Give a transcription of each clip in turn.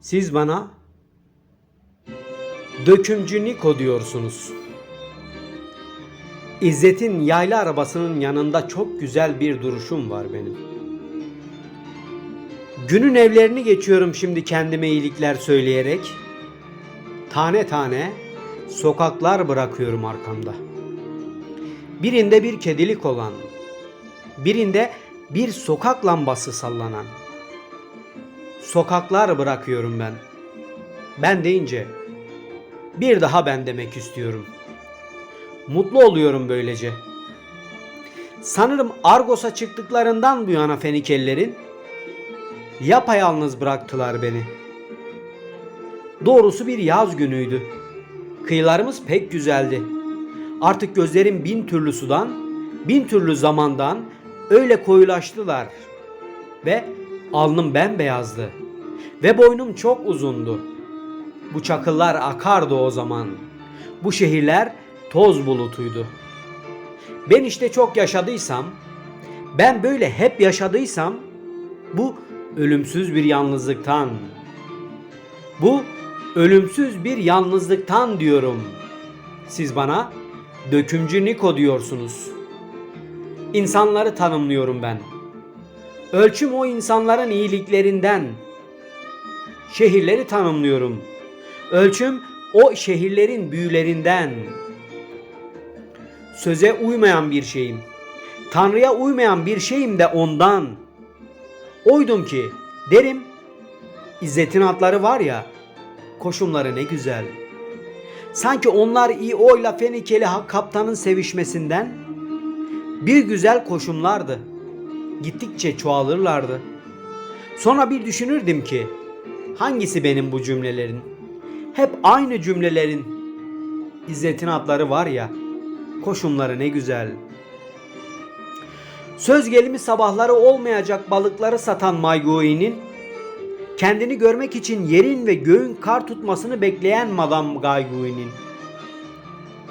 Siz bana dökümcü Niko diyorsunuz. İzzet'in yaylı arabasının yanında çok güzel bir duruşum var benim. Günün evlerini geçiyorum şimdi kendime iyilikler söyleyerek. Tane tane sokaklar bırakıyorum arkamda. Birinde bir kedilik olan, birinde bir sokak lambası sallanan. Sokaklar bırakıyorum ben. Ben deyince bir daha ben demek istiyorum. Mutlu oluyorum böylece. Sanırım Argos'a çıktıklarından bu yana Fenikellerin yapayalnız bıraktılar beni. Doğrusu bir yaz günüydü. Kıyılarımız pek güzeldi. Artık gözlerim bin türlü sudan, bin türlü zamandan öyle koyulaştılar. Ve alnım bembeyazdı. Ve boynum çok uzundu. Bu çakıllar akardı o zaman. Bu şehirler toz bulutuydu. Ben işte çok yaşadıysam, ben böyle hep yaşadıysam bu ölümsüz bir yalnızlıktan. Bu ölümsüz bir yalnızlıktan diyorum. Siz bana dökümcü Niko diyorsunuz. İnsanları tanımlıyorum ben. Ölçüm o insanların iyiliklerinden. Şehirleri tanımlıyorum. Ölçüm o şehirlerin büyülerinden. Söze uymayan bir şeyim. Tanrı'ya uymayan bir şeyim de ondan. Oydum ki derim İzzet'in atları var ya koşumları ne güzel. Sanki onlar İo'yla Fenikeli kaptanın sevişmesinden bir güzel koşumlardı. Gittikçe çoğalırlardı. Sonra bir düşünürdüm ki hangisi benim bu cümlelerin? Hep aynı cümlelerin. İzzet'in atları var ya koşumları ne güzel. Söz gelimi sabahları olmayacak balıkları satan Maygui'nin kendini görmek için yerin ve göğün kar tutmasını bekleyen Madame Gaygui'nin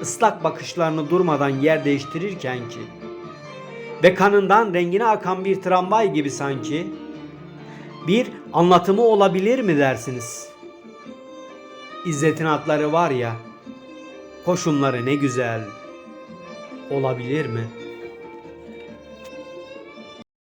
ıslak bakışlarını durmadan yer değiştirirken ki ve kanından rengine akan bir tramvay gibi sanki bir anlatımı olabilir mi dersiniz? İzzet'in atları var ya koşumları ne güzel olabilir mi?''